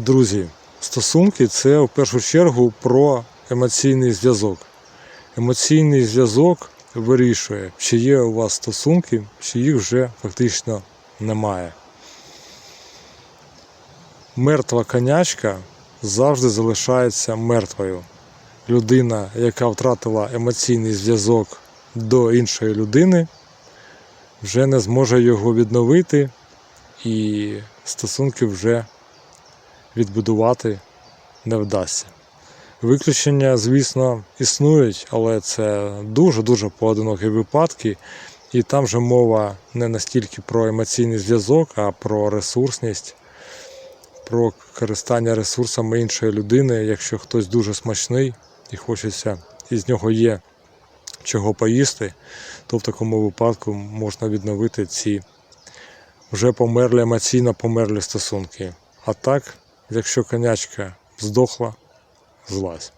Друзі, стосунки це в першу чергу про емоційний зв'язок. Емоційний зв'язок вирішує, чи є у вас стосунки, чи їх вже фактично немає. Мертва конячка завжди залишається мертвою. Людина, яка втратила емоційний зв'язок до іншої людини, вже не зможе його відновити, і стосунки вже відбудувати не вдасться. Виключення, звісно, існують, але це дуже-дуже поодинокі випадки, і там же мова не настільки про емоційний зв'язок, а про ресурсність, про користання ресурсами іншої людини. Якщо хтось дуже смачний і хочеться, і з нього є чого поїсти, то в такому випадку можна відновити ці вже померлі, емоційно померлі стосунки. А так, якщо конячка здохла, злазь.